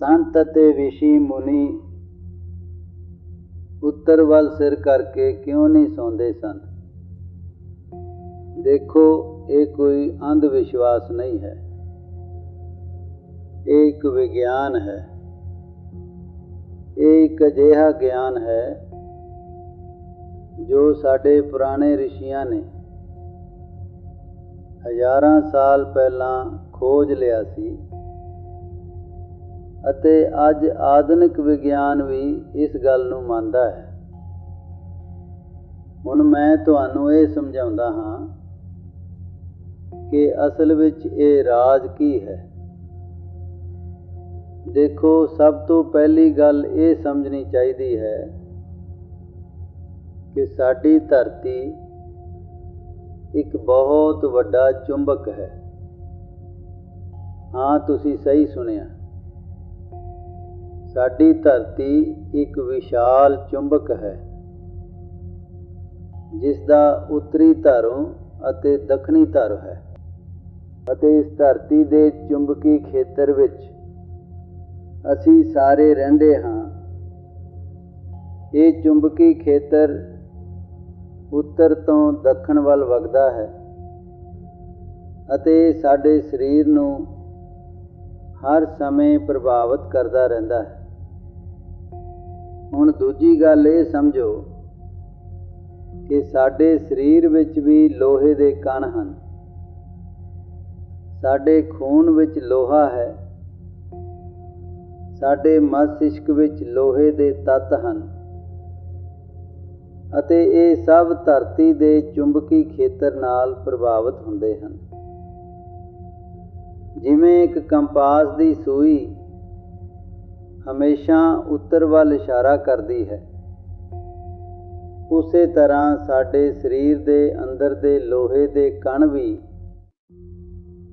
ਸੰਤ ਅਤੇ ਵਿਸ਼ੀ ਮੁਨੀ ਉੱਤਰ ਵੱਲ ਸਿਰ ਕਰਕੇ ਕਿਉਂ ਨਹੀਂ ਸੌਂਦੇ ਸਨ? ਦੇਖੋ, ਇਹ ਕੋਈ ਅੰਧ ਵਿਸ਼ਵਾਸ ਨਹੀਂ ਹੈ। ਇਹ ਇੱਕ ਵਿਗਿਆਨ ਹੈ। ਇਹ ਇੱਕ ਅਜਿਹਾ ਗਿਆਨ ਹੈ ਜੋ ਸਾਡੇ ਪੁਰਾਣੇ ਰਿਸ਼ੀਆਂ ਨੇ ਹਜ਼ਾਰਾਂ ਸਾਲ ਪਹਿਲਾਂ ਖੋਜ ਲਿਆ ਸੀ। ਅਤੇ ਅੱਜ ਆਧੁਨਿਕ ਵਿਗਿਆਨ ਵੀ ਇਸ ਗੱਲ ਨੂੰ ਮੰਨਦਾ ਹੈ। ਹੁਣ ਮੈਂ ਤੁਹਾਨੂੰ ਇਹ ਸਮਝਾਉਂਦਾ ਹਾਂ ਕਿ ਅਸਲ ਵਿੱਚ ਇਹ ਰਾਜ ਕੀ ਹੈ। ਦੇਖੋ, ਸਭ ਤੋਂ ਪਹਿਲੀ ਗੱਲ ਇਹ ਸਮਝਣੀ ਚਾਹੀਦੀ ਹੈ ਕਿ ਸਾਡੀ ਧਰਤੀ ਇੱਕ ਬਹੁਤ ਵੱਡਾ ਚੁੰਬਕ ਹੈ। ਹਾਂ, ਤੁਸੀਂ ਸਹੀ ਸੁਣਿਆ। ਸਾਡੀ ਧਰਤੀ ਇੱਕ ਵਿਸ਼ਾਲ ਚੁੰਬਕ ਹੈ ਜਿਸ ਦਾ ਉੱਤਰੀ ਧਰੋਂ ਅਤੇ ਦੱਖਣੀ ਧਰ ਹੈ ਅਤੇ ਇਸ ਧਰਤੀ ਦੇ ਚੁੰਬਕੀ ਖੇਤਰ ਵਿੱਚ ਅਸੀਂ ਸਾਰੇ ਰਹਿੰਦੇ ਹਾਂ। ਇਹ ਚੁੰਬਕੀ ਖੇਤਰ ਉੱਤਰ ਤੋਂ ਦੱਖਣ ਵੱਲ ਵਗਦਾ ਹੈ ਅਤੇ ਸਾਡੇ ਸਰੀਰ ਨੂੰ ਹਰ ਸਮੇਂ ਪ੍ਰਭਾਵਿਤ ਕਰਦਾ ਰਹਿੰਦਾ ਹੈ। ਹੁਣ ਦੂਜੀ ਗੱਲ ਇਹ ਸਮਝੋ ਕਿ ਸਾਡੇ ਸਰੀਰ ਵਿੱਚ ਵੀ ਲੋਹੇ ਦੇ ਕਣ ਹਨ। ਸਾਡੇ ਖੂਨ ਵਿੱਚ ਲੋਹਾ ਹੈ। ਸਾਡੇ ਮਸਤਿਸ਼ਕ ਵਿੱਚ ਲੋਹੇ ਦੇ ਤੱਤ ਹਨ। ਅਤੇ ਇਹ ਸਭ ਧਰਤੀ ਦੇ ਚੁੰਬਕੀ ਖੇਤਰ ਨਾਲ ਪ੍ਰਭਾਵਿਤ ਹੁੰਦੇ ਹਨ। ਜਿਵੇਂ ਇੱਕ ਕੰਪਾਸ ਦੀ ਸੂਈ ਹਮੇਸ਼ਾ ਉੱਤਰ ਵੱਲ ਇਸ਼ਾਰਾ ਕਰਦੀ ਹੈ। ਉਸੇ ਤਰ੍ਹਾਂ ਸਾਡੇ ਸਰੀਰ ਦੇ ਅੰਦਰ ਦੇ ਲੋਹੇ ਦੇ ਕਣ ਵੀ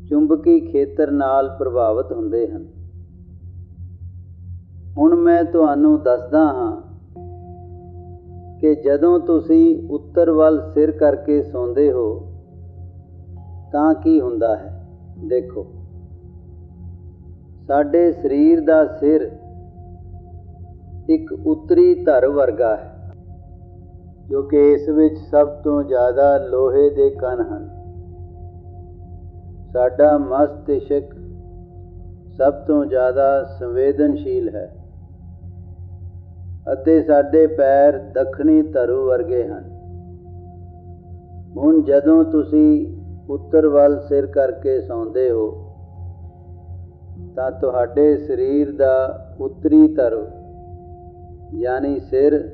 ਚੁੰਬਕੀ ਖੇਤਰ ਨਾਲ ਪ੍ਰਭਾਵਿਤ ਹੁੰਦੇ ਹਨ। ਹੁਣ ਮੈਂ ਤੁਹਾਨੂੰ ਦੱਸਦਾ ਹਾਂ ਕਿ ਜਦੋਂ ਤੁਸੀਂ ਉੱਤਰ ਵੱਲ ਸਿਰ ਕਰਕੇ ਸੌਂਦੇ ਹੋ, ਤਾਂ ਕੀ ਹੁੰਦਾ ਹੈ? ਦੇਖੋ, ਸਾਡੇ ਸਰੀਰ ਦਾ ਸਿਰ ਇੱਕ ਉੱਤਰੀ ਧਰ ਵਰਗਾ ਹੈ, ਜੋ ਕਿ ਇਸ ਵਿੱਚ ਸਭ ਤੋਂ ਜ਼ਿਆਦਾ ਲੋਹੇ ਦੇ ਕਣ ਹਨ। ਸਾਡਾ ਮਸਤਿਸ਼ਕ ਸਭ ਤੋਂ ਜ਼ਿਆਦਾ ਸੰਵੇਦਨਸ਼ੀਲ ਹੈ ਅਤੇ ਸਾਡੇ ਪੈਰ ਦੱਖਣੀ ਧਰੂ ਵਰਗੇ ਹਨ। ਹੁਣ ਜਦੋਂ ਤੁਸੀਂ ਉੱਤਰ ਵੱਲ ਸਿਰ ਕਰਕੇ ਸੌਂਦੇ ਹੋ, ਤਾਂ ਤੁਹਾਡੇ ਸਰੀਰ ਦਾ ਉੱਤਰੀ ਧਰੂ ਯਾਨੀ ਸਿਰ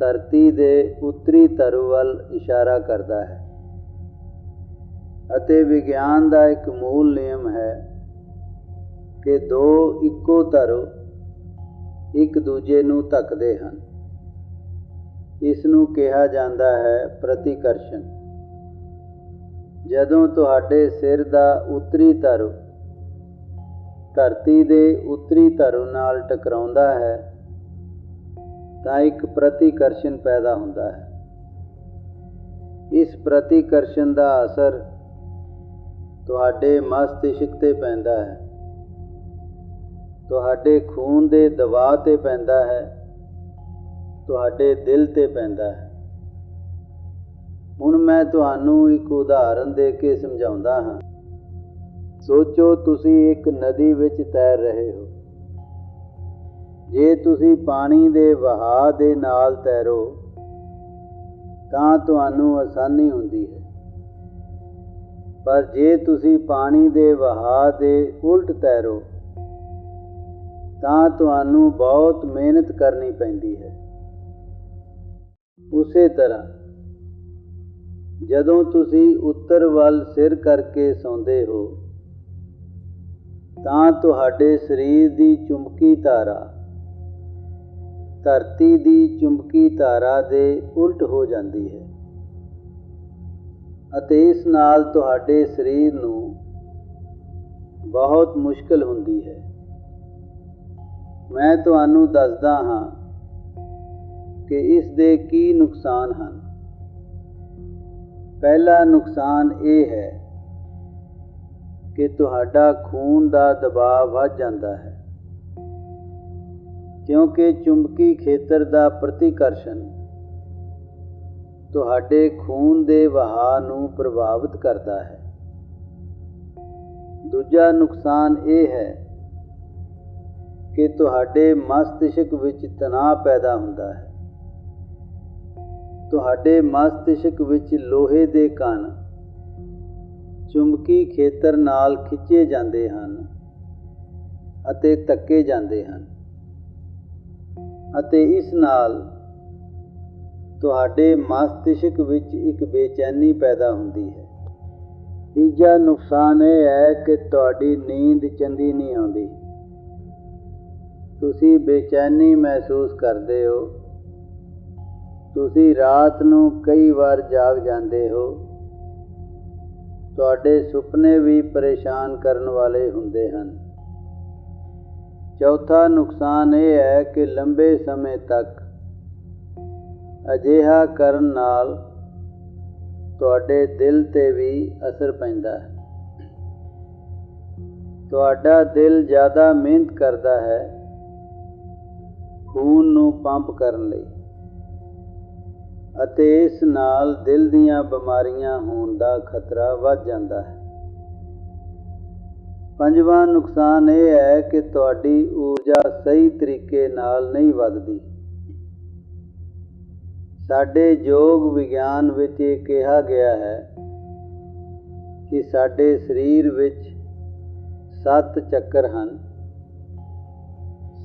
ਧਰਤੀ ਦੇ ਉੱਤਰੀ ਧਰੂ ਵੱਲ ਇਸ਼ਾਰਾ ਕਰਦਾ ਹੈ। ਅਤੇ ਵਿਗਿਆਨ ਦਾ ਇੱਕ ਮੂਲ ਨਿਯਮ ਹੈ ਕਿ ਦੋ ਇੱਕੋ ਧਰੂ ਇੱਕ ਦੂਜੇ ਨੂੰ ਧੱਕਦੇ ਹਨ। ਇਸ ਨੂੰ ਕਿਹਾ ਜਾਂਦਾ ਹੈ ਪ੍ਰਤੀਕਰਸ਼ਣ ਜਦੋਂ ਤੁਹਾਡੇ ਸਿਰ ਦਾ ਉੱਤਰੀ ਧਰੂ ਧਰਤੀ ਦੇ ਉੱਤਰੀ ਧਰੂ ਨਾਲ ਟਕਰਾਉਂਦਾ ਹੈ ਤਾਂ ਇੱਕ ਪ੍ਰਤੀਕਰਸ਼ਨ ਪੈਦਾ ਹੁੰਦਾ ਹੈ। ਇਸ ਪ੍ਰਤੀਕਰਸ਼ਨ ਦਾ ਅਸਰ ਤੁਹਾਡੇ ਮਸਤਿਸ਼ਕ ਤੇ ਪੈਂਦਾ ਹੈ। ਤੁਹਾਡੇ ਖੂਨ ਦੇ ਦਬਾਅ ਤੇ ਪੈਂਦਾ ਹੈ। ਤੁਹਾਡੇ ਦਿਲ ਤੇ ਪੈਂਦਾ ਹੈ। ਹੁਣ ਮੈਂ ਤੁਹਾਨੂੰ ਇੱਕ ਉਦਾਹਰਨ ਦੇ ਕੇ ਸਮਝਾਉਂਦਾ ਹਾਂ। ਸੋਚੋ ਤੁਸੀਂ ਇੱਕ ਨਦੀ ਵਿੱਚ ਤੈਰ ਰਹੇ ਹੋ। ਜੇ ਤੁਸੀਂ ਪਾਣੀ ਦੇ ਵਹਾਅ ਦੇ ਨਾਲ ਤੈਰੋ, ਤਾਂ ਤੁਹਾਨੂੰ ਆਸਾਨੀ ਹੁੰਦੀ ਹੈ। ਪਰ ਜੇ ਤੁਸੀਂ ਪਾਣੀ ਦੇ ਵਹਾਅ ਦੇ ਉਲਟ ਤੈਰੋ, ਤਾਂ ਤੁਹਾਨੂੰ ਬਹੁਤ ਮਿਹਨਤ ਕਰਨੀ ਪੈਂਦੀ ਹੈ। ਉਸੇ ਤਰ੍ਹਾਂ, ਜਦੋਂ ਤੁਸੀਂ ਉੱਤਰ ਵੱਲ ਸਿਰ ਕਰਕੇ ਸੌਂਦੇ ਹੋ, ਤਾਂ ਤੁਹਾਡੇ ਸਰੀਰ ਦੀ ਚੁੰਬਕੀ ਧਾਰਾ ਧਰਤੀ ਦੀ ਚੁੰਬਕੀ ਧਾਰਾ ਦੇ ਉਲਟ ਹੋ ਜਾਂਦੀ ਹੈ ਅਤੇ ਇਸ ਨਾਲ ਤੁਹਾਡੇ ਸਰੀਰ ਨੂੰ ਬਹੁਤ ਮੁਸ਼ਕਲ ਹੁੰਦੀ ਹੈ। ਮੈਂ ਤੁਹਾਨੂੰ ਦੱਸਦਾ ਹਾਂ ਕਿ ਇਸ ਦੇ ਕੀ ਨੁਕਸਾਨ ਹਨ। ਪਹਿਲਾ ਨੁਕਸਾਨ ਇਹ ਹੈ ਕਿ ਤੁਹਾਡਾ ਖੂਨ ਦਾ ਦਬਾਅ ਵੱਧ ਜਾਂਦਾ ਹੈ। ਕਿਉਂਕਿ ਚੁੰਬਕੀ ਖੇਤਰ ਦਾ ਪ੍ਰਤੀਕਰਸ਼ਣ ਤੁਹਾਡੇ ਖੂਨ ਦੇ ਵਹਾਅ ਨੂੰ ਪ੍ਰਭਾਵਿਤ ਕਰਦਾ ਹੈ। ਦੂਜਾ ਨੁਕਸਾਨ ਇਹ ਹੈ ਕਿ ਤੁਹਾਡੇ ਮਸਤਿਸ਼ਕ ਵਿੱਚ ਤਣਾਅ ਪੈਦਾ ਹੁੰਦਾ ਹੈ। ਤੁਹਾਡੇ ਮਸਤਿਸ਼ਕ ਵਿੱਚ ਲੋਹੇ ਦੇ ਕਣ ਚੁੰਬਕੀ ਖੇਤਰ ਨਾਲ ਖਿੱਚੇ ਜਾਂਦੇ ਹਨ ਅਤੇ ਧੱਕੇ ਜਾਂਦੇ ਹਨ। ਅਤੇ ਇਸ ਨਾਲ ਤੁਹਾਡੇ ਮਸਤਿਸ਼ਕ ਵਿੱਚ ਇੱਕ ਬੇਚੈਨੀ ਪੈਦਾ ਹੁੰਦੀ ਹੈ। ਤੀਜਾ ਨੁਕਸਾਨ ਇਹ ਹੈ ਕਿ ਤੁਹਾਡੀ ਨੀਂਦ ਚੰਗੀ ਨਹੀਂ ਆਉਂਦੀ। ਤੁਸੀਂ ਬੇਚੈਨੀ ਮਹਿਸੂਸ ਕਰਦੇ ਹੋ। ਤੁਸੀਂ ਰਾਤ ਨੂੰ ਕਈ ਵਾਰ ਜਾਗ ਜਾਂਦੇ ਹੋ। ਤੁਹਾਡੇ ਸੁਪਨੇ ਵੀ ਪਰੇਸ਼ਾਨ ਕਰਨ ਵਾਲੇ ਹੁੰਦੇ ਹਨ। ਚੌਥਾ ਨੁਕਸਾਨ ਇਹ ਹੈ ਕਿ ਲੰਬੇ ਸਮੇਂ ਤੱਕ ਅਜਿਹਾ ਕਰਨ ਨਾਲ ਤੁਹਾਡੇ ਦਿਲ ਤੇ ਵੀ ਅਸਰ ਪੈਂਦਾ ਹੈ। ਤੁਹਾਡਾ ਦਿਲ ਜ਼ਿਆਦਾ ਮਿਹਨਤ ਕਰਦਾ ਹੈ ਖੂਨ ਨੂੰ ਪੰਪ ਕਰਨ ਲਈ ਅਤੇ ਇਸ ਨਾਲ ਦਿਲ ਦੀਆਂ ਬਿਮਾਰੀਆਂ ਹੋਣ ਦਾ ਖਤਰਾ ਵੱਧ ਜਾਂਦਾ ਹੈ। ਪੰਜਵਾਂ ਨੁਕਸਾਨ ਇਹ ਹੈ ਕਿ ਤੁਹਾਡੀ ਊਰਜਾ ਸਹੀ ਤਰੀਕੇ ਨਾਲ ਨਹੀਂ ਵੱਧਦੀ। ਸਾਡੇ ਯੋਗ ਵਿਗਿਆਨ ਵਿੱਚ ਇਹ ਕਿਹਾ ਗਿਆ ਹੈ ਕਿ ਸਾਡੇ ਸਰੀਰ ਵਿੱਚ ਸੱਤ ਚੱਕਰ ਹਨ।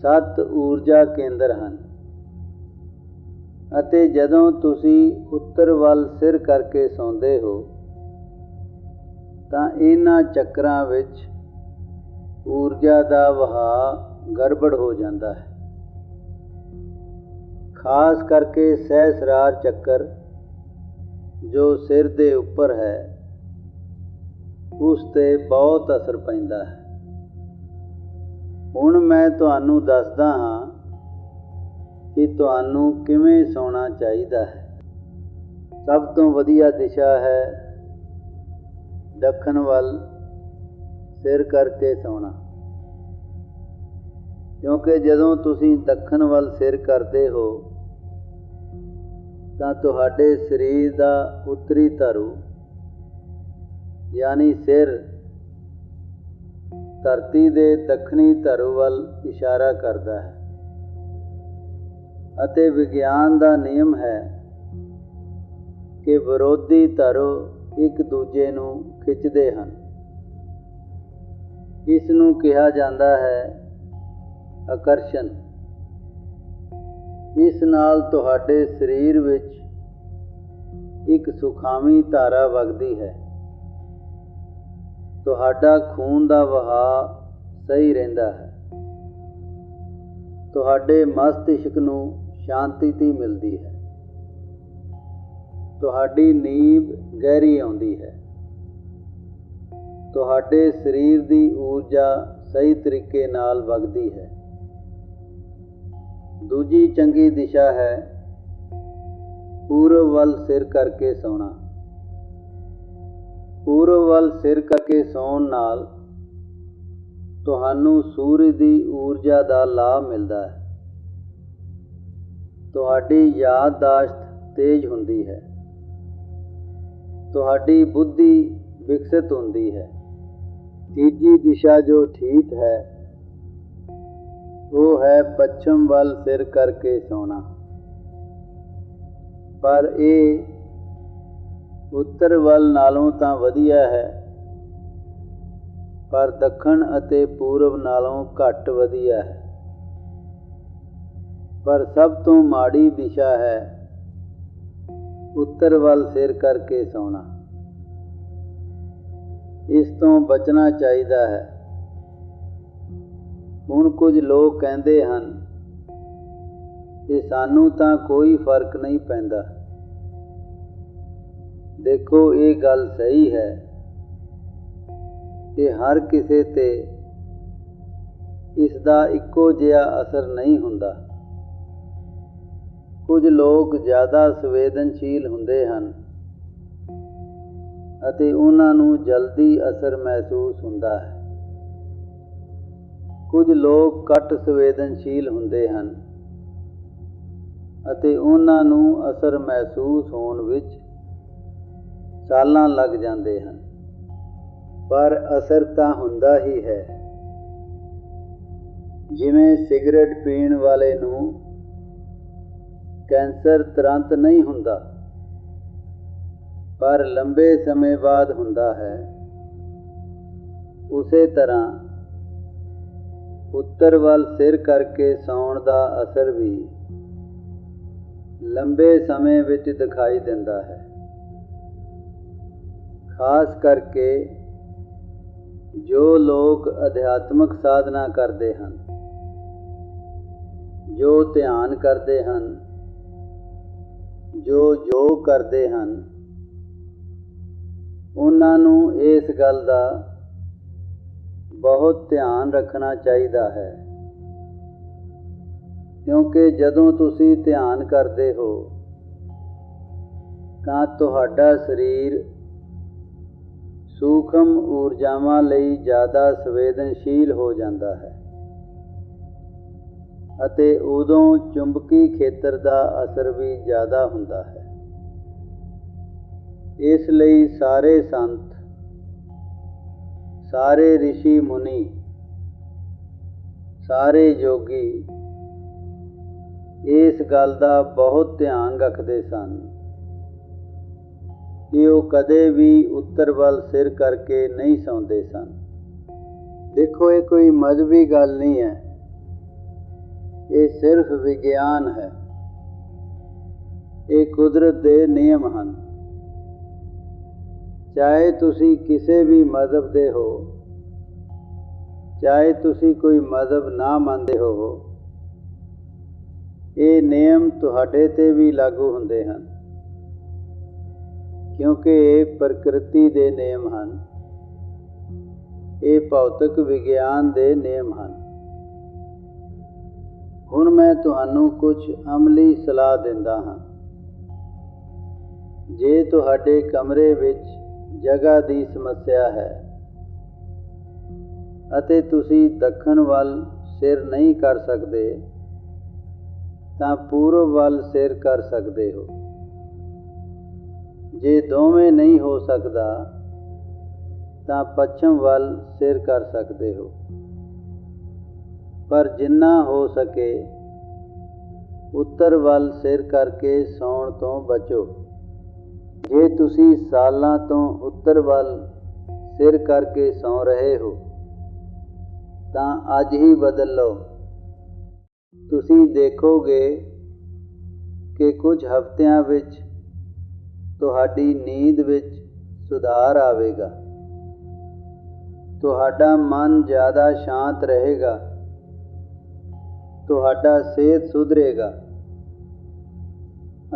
ਸੱਤ ਊਰਜਾ ਕੇਂਦਰ ਹਨ। ਅਤੇ ਜਦੋਂ ਤੁਸੀਂ ਉੱਤਰ ਵੱਲ ਸਿਰ ਕਰਕੇ ਸੌਂਦੇ ਹੋ, ਤਾਂ ਇਹਨਾਂ ਚੱਕਰਾਂ ਵਿੱਚ ਊਰਜਾ ਦਾ ਵਹਾਅ ਗੜਬੜ ਹੋ ਜਾਂਦਾ ਹੈ। ਖਾਸ ਕਰਕੇ ਸਹਿਸਰਾਰ ਚੱਕਰ ਜੋ ਸਿਰ ਦੇ ਉੱਪਰ ਹੈ, ਉਸ ਤੇ ਬਹੁਤ ਅਸਰ ਪੈਂਦਾ ਹੈ। ਹੁਣ ਮੈਂ ਤੁਹਾਨੂੰ ਦੱਸਦਾ ਹਾਂ ਕਿ ਤੁਹਾਨੂੰ ਕਿਵੇਂ ਸੌਣਾ ਚਾਹੀਦਾ ਹੈ। ਸਭ ਤੋਂ ਵਧੀਆ ਦਿਸ਼ਾ ਹੈ ਦੱਖਣ ਵੱਲ ਸਿਰ ਕਰਕੇ ਸੌਣਾ। ਕਿਉਂਕਿ ਜਦੋਂ ਤੁਸੀਂ ਦੱਖਣ ਵੱਲ ਸਿਰ ਕਰਦੇ ਹੋ, ਤਾਂ ਤੁਹਾਡੇ ਸਰੀਰ ਦਾ ਉੱਤਰੀ ਧਰੂ, ਯਾਨੀ ਸਿਰ, ਧਰਤੀ ਦੇ ਦੱਖਣੀ ਧਰੂ ਵੱਲ ਇਸ਼ਾਰਾ ਕਰਦਾ ਹੈ। ਅਤੇ ਵਿਗਿਆਨ ਦਾ ਨਿਯਮ ਹੈ ਕਿ ਵਿਰੋਧੀ ਧਰੂ ਇੱਕ ਦੂਜੇ ਨੂੰ ਖਿੱਚਦੇ ਹਨ। ਇਸ ਨੂੰ ਕਿਹਾ ਜਾਂਦਾ ਹੈ ਆਕਰਸ਼ਣ। ਇਸ ਨਾਲ ਤੁਹਾਡੇ ਸਰੀਰ ਵਿੱਚ ਇੱਕ ਸੁਖਾਵੀਂ ਧਾਰਾ ਵਗਦੀ ਹੈ। ਤੁਹਾਡਾ ਖੂਨ ਦਾ ਵਹਾਅ ਸਹੀ ਰਹਿੰਦਾ ਹੈ। ਤੁਹਾਡੇ ਮਸਤਿਸ਼ਕ ਨੂੰ ਸ਼ਾਂਤੀ ਤੀ ਮਿਲਦੀ ਹੈ। ਤੁਹਾਡੀ ਨੀਂਦ ਗਹਿਰੀ ਆਉਂਦੀ ਹੈ। ਤੁਹਾਡੇ ਸਰੀਰ ਦੀ ਊਰਜਾ ਸਹੀ ਤਰੀਕੇ ਨਾਲ ਵਗਦੀ ਹੈ। ਦੂਜੀ ਚੰਗੀ ਦਿਸ਼ਾ ਹੈ ਪੂਰਬ ਵੱਲ ਸਿਰ ਕਰਕੇ ਸੌਣਾ। ਪੂਰਬ ਵੱਲ ਸਿਰ ਕਰਕੇ ਸੌਣ ਨਾਲ ਤੁਹਾਨੂੰ ਸੂਰਜ ਦੀ ਊਰਜਾ ਦਾ ਲਾਭ ਮਿਲਦਾ ਹੈ। ਤੁਹਾਡੀ ਯਾਦਦਾਸ਼ਤ ਤੇਜ਼ ਹੁੰਦੀ ਹੈ। ਤੁਹਾਡੀ ਬੁੱਧੀ ਵਿਕਸਿਤ ਹੁੰਦੀ ਹੈ। ਤੀਜੀ ਦਿਸ਼ਾ ਜੋ ਠੀਕ ਹੈ, ਉਹ ਹੈ ਪੱਛਮ ਵੱਲ ਸਿਰ ਕਰਕੇ ਸੌਣਾ। ਪਰ ਇਹ ਉੱਤਰ ਵੱਲ ਨਾਲੋਂ ਤਾਂ ਵਧੀਆ ਹੈ, ਪਰ ਦੱਖਣ ਅਤੇ ਪੂਰਬ ਨਾਲੋਂ ਘੱਟ ਵਧੀਆ ਹੈ। ਪਰ ਸਭ ਤੋਂ ਮਾੜੀ ਦਿਸ਼ਾ ਹੈ, ਉੱਤਰ ਵੱਲ ਸਿਰ ਕਰਕੇ ਸੌਣਾ। ਇਸ ਤੋਂ ਬਚਣਾ ਚਾਹੀਦਾ ਹੈ। ਹੁਣ ਕੁਝ ਲੋਕ ਕਹਿੰਦੇ ਹਨ ਕਿ ਸਾਨੂੰ ਤਾਂ ਕੋਈ ਫ਼ਰਕ ਨਹੀਂ ਪੈਂਦਾ। ਦੇਖੋ, ਇਹ ਗੱਲ ਸਹੀ ਹੈ ਕਿ ਹਰ ਕਿਸੇ ਤੇ ਇਸ ਦਾ ਇੱਕੋ ਜਿਹਾ ਅਸਰ ਨਹੀਂ ਹੁੰਦਾ। ਕੁਝ ਲੋਕ ਜ਼ਿਆਦਾ ਸੰਵੇਦਨਸ਼ੀਲ ਹੁੰਦੇ ਹਨ। ਅਤੇ ਉਹਨਾਂ ਨੂੰ ਜਲਦੀ ਅਸਰ ਮਹਿਸੂਸ ਹੁੰਦਾ ਹੈ। ਕੁਝ ਲੋਕ ਘੱਟ ਸੰਵੇਦਨਸ਼ੀਲ ਹੁੰਦੇ ਹਨ ਅਤੇ ਉਹਨਾਂ ਨੂੰ ਅਸਰ ਮਹਿਸੂਸ ਹੋਣ ਵਿੱਚ ਸਾਲਾਂ ਲੱਗ ਜਾਂਦੇ ਹਨ। ਪਰ ਅਸਰ ਤਾਂ ਹੁੰਦਾ ਹੀ ਹੈ। ਜਿਵੇਂ ਸਿਗਰਟ ਪੀਣ ਵਾਲੇ ਨੂੰ ਕੈਂਸਰ ਤੁਰੰਤ ਨਹੀਂ ਹੁੰਦਾ। ਪਰ ਲੰਬੇ ਸਮੇਂ ਬਾਅਦ ਹੁੰਦਾ ਹੈ। ਉਸੇ ਤਰ੍ਹਾਂ ਉੱਤਰ ਵੱਲ ਸਿਰ ਕਰਕੇ ਸੌਣ ਦਾ ਅਸਰ ਵੀ ਲੰਬੇ ਸਮੇਂ ਵਿੱਚ ਦਿਖਾਈ ਦਿੰਦਾ ਹੈ। ਖਾਸ ਕਰਕੇ ਜੋ ਲੋਕ ਅਧਿਆਤਮਕ ਸਾਧਨਾ ਕਰਦੇ ਹਨ, ਜੋ ਧਿਆਨ ਕਰਦੇ ਹਨ, ਜੋ ਯੋਗ ਕਰਦੇ ਹਨ ਉਹਨਾਂ ਨੂੰ ਇਸ ਗੱਲ ਦਾ ਬਹੁਤ ਧਿਆਨ ਰੱਖਣਾ ਚਾਹੀਦਾ ਹੈ। ਕਿਉਂਕਿ ਜਦੋਂ ਤੁਸੀਂ ਧਿਆਨ ਕਰਦੇ ਹੋ, ਤਾਂ ਤੁਹਾਡਾ ਸਰੀਰ ਸੂਖਮ ਊਰਜਾਵਾਂ ਲਈ ਜ਼ਿਆਦਾ ਸੰਵੇਦਨਸ਼ੀਲ ਹੋ ਜਾਂਦਾ ਹੈ ਅਤੇ ਉਦੋਂ ਚੁੰਬਕੀ ਖੇਤਰ ਦਾ ਅਸਰ ਵੀ ਜ਼ਿਆਦਾ ਹੁੰਦਾ ਹੈ। ਇਸ ਲਈ ਸਾਰੇ ਸੰਤ, ਸਾਰੇ ઋષਿ ਮੁਨੀ, ਸਾਰੇ ਜੋਗੀ ਇਸ ਗੱਲ ਦਾ ਬਹੁਤ ਧਿਆਨ ਰੱਖਦੇ ਸਨ ਕਿ ਉਹ ਕਦੇ ਵੀ ਉੱਤਰ ਵੱਲ ਸਿਰ ਕਰਕੇ ਨਹੀਂ ਸੌਂਦੇ ਸਨ। ਦੇਖੋ, ਇਹ ਕੋਈ ਮਜ਼ਬੀ ਗੱਲ ਨਹੀਂ ਹੈ। ਇਹ ਸਿਰਫ ਵਿਗਿਆਨ ਹੈ। ਇਹ ਕੁਦਰਤ ਦੇ ਨਿਯਮ ਹਨ। ਚਾਹੇ ਤੁਸੀਂ ਕਿਸੇ ਵੀ ਮਜ਼ਹਬ ਦੇ ਹੋ, ਚਾਹੇ ਤੁਸੀਂ ਕੋਈ ਮਜ਼ਹਬ ਨਾ ਮੰਨਦੇ ਹੋਵੋ, ਇਹ ਨਿਯਮ ਤੁਹਾਡੇ ਤੇ ਵੀ ਲਾਗੂ ਹੁੰਦੇ ਹਨ। ਕਿਉਂਕਿ ਇਹ ਪ੍ਰਕਿਰਤੀ ਦੇ ਨਿਯਮ ਹਨ। ਇਹ ਭੌਤਿਕ ਵਿਗਿਆਨ ਦੇ ਨਿਯਮ ਹਨ। ਹੁਣ ਮੈਂ ਤੁਹਾਨੂੰ ਕੁਝ ਅਮਲੀ ਸਲਾਹ ਦਿੰਦਾ ਹਾਂ। ਜੇ ਤੁਹਾਡੇ ਕਮਰੇ ਵਿੱਚ ਜਗ੍ਹਾ ਦੀ ਸਮੱਸਿਆ ਹੈ ਅਤੇ ਤੁਸੀਂ ਦੱਖਣ ਵੱਲ ਸਿਰ ਨਹੀਂ ਕਰ ਸਕਦੇ, ਤਾਂ ਪੂਰਬ ਵੱਲ ਸਿਰ ਕਰ ਸਕਦੇ ਹੋ। ਜੇ ਦੋਵੇਂ ਨਹੀਂ ਹੋ ਸਕਦਾ, ਤਾਂ ਪੱਛਮ ਵੱਲ ਸਿਰ ਕਰ ਸਕਦੇ ਹੋ। ਪਰ ਜਿੰਨਾ ਹੋ ਸਕੇ, ਉੱਤਰ ਵੱਲ ਸਿਰ ਕਰਕੇ ਸੌਣ ਤੋਂ ਬਚੋ। ਜੇ ਤੁਸੀਂ ਸਾਲਾਂ ਤੋਂ ਉੱਤਰ ਵੱਲ ਸਿਰ ਕਰਕੇ ਸੌ ਰਹੇ ਹੋ, ਤਾਂ ਅੱਜ ਹੀ ਬਦਲ ਲਓ। ਤੁਸੀਂ ਦੇਖੋਗੇ ਕਿ ਕੁਝ ਹਫ਼ਤਿਆਂ ਵਿੱਚ ਤੁਹਾਡੀ ਨੀਂਦ ਵਿੱਚ ਸੁਧਾਰ ਆਵੇਗਾ। ਤੁਹਾਡਾ ਮਨ ਜ਼ਿਆਦਾ ਸ਼ਾਂਤ ਰਹੇਗਾ। ਤੁਹਾਡਾ ਸਿਹਤ ਸੁਧਰੇਗਾ।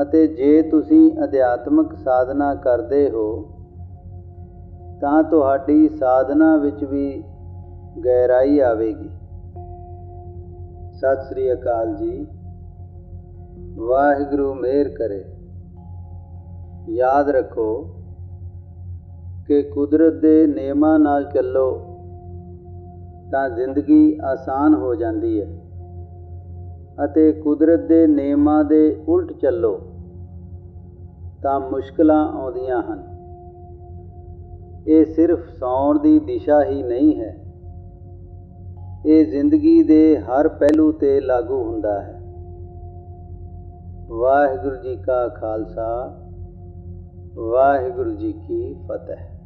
ਅਤੇ ਜੇ ਤੁਸੀਂ ਅਧਿਆਤਮਕ ਸਾਧਨਾ ਕਰਦੇ ਹੋ, ਤਾਂ ਤੁਹਾਡੀ ਸਾਧਨਾ ਵਿੱਚ ਵੀ ਗਹਿਰਾਈ ਆਵੇਗੀ। ਸਤਿ ਸ੍ਰੀ ਅਕਾਲ ਜੀ। ਵਾਹਿਗੁਰੂ ਮਿਹਰ ਕਰੇ। ਯਾਦ ਰੱਖੋ ਕਿ ਕੁਦਰਤ ਦੇ ਨਿਯਮਾਂ ਨਾਲ ਚੱਲੋ, ਤਾਂ ਜ਼ਿੰਦਗੀ ਆਸਾਨ ਹੋ ਜਾਂਦੀ ਹੈ। ਅਤੇ ਕੁਦਰਤ ਦੇ ਨਿਯਮਾਂ ਦੇ ਉਲਟ ਚੱਲੋ, ਤਾਂ ਮੁਸ਼ਕਲਾਂ ਆਉਂਦੀਆਂ ਹਨ। ਇਹ ਸਿਰਫ ਸੌਣ ਦੀ ਦਿਸ਼ਾ ਹੀ ਨਹੀਂ ਹੈ। ਇਹ ਜ਼ਿੰਦਗੀ ਦੇ ਹਰ ਪਹਿਲੂ ਤੇ ਲਾਗੂ ਹੁੰਦਾ ਹੈ। ਵਾਹਿਗੁਰੂ ਜੀ ਕਾ ਖਾਲਸਾ, ਵਾਹਿਗੁਰੂ ਜੀ ਕੀ ਫਤਿਹ।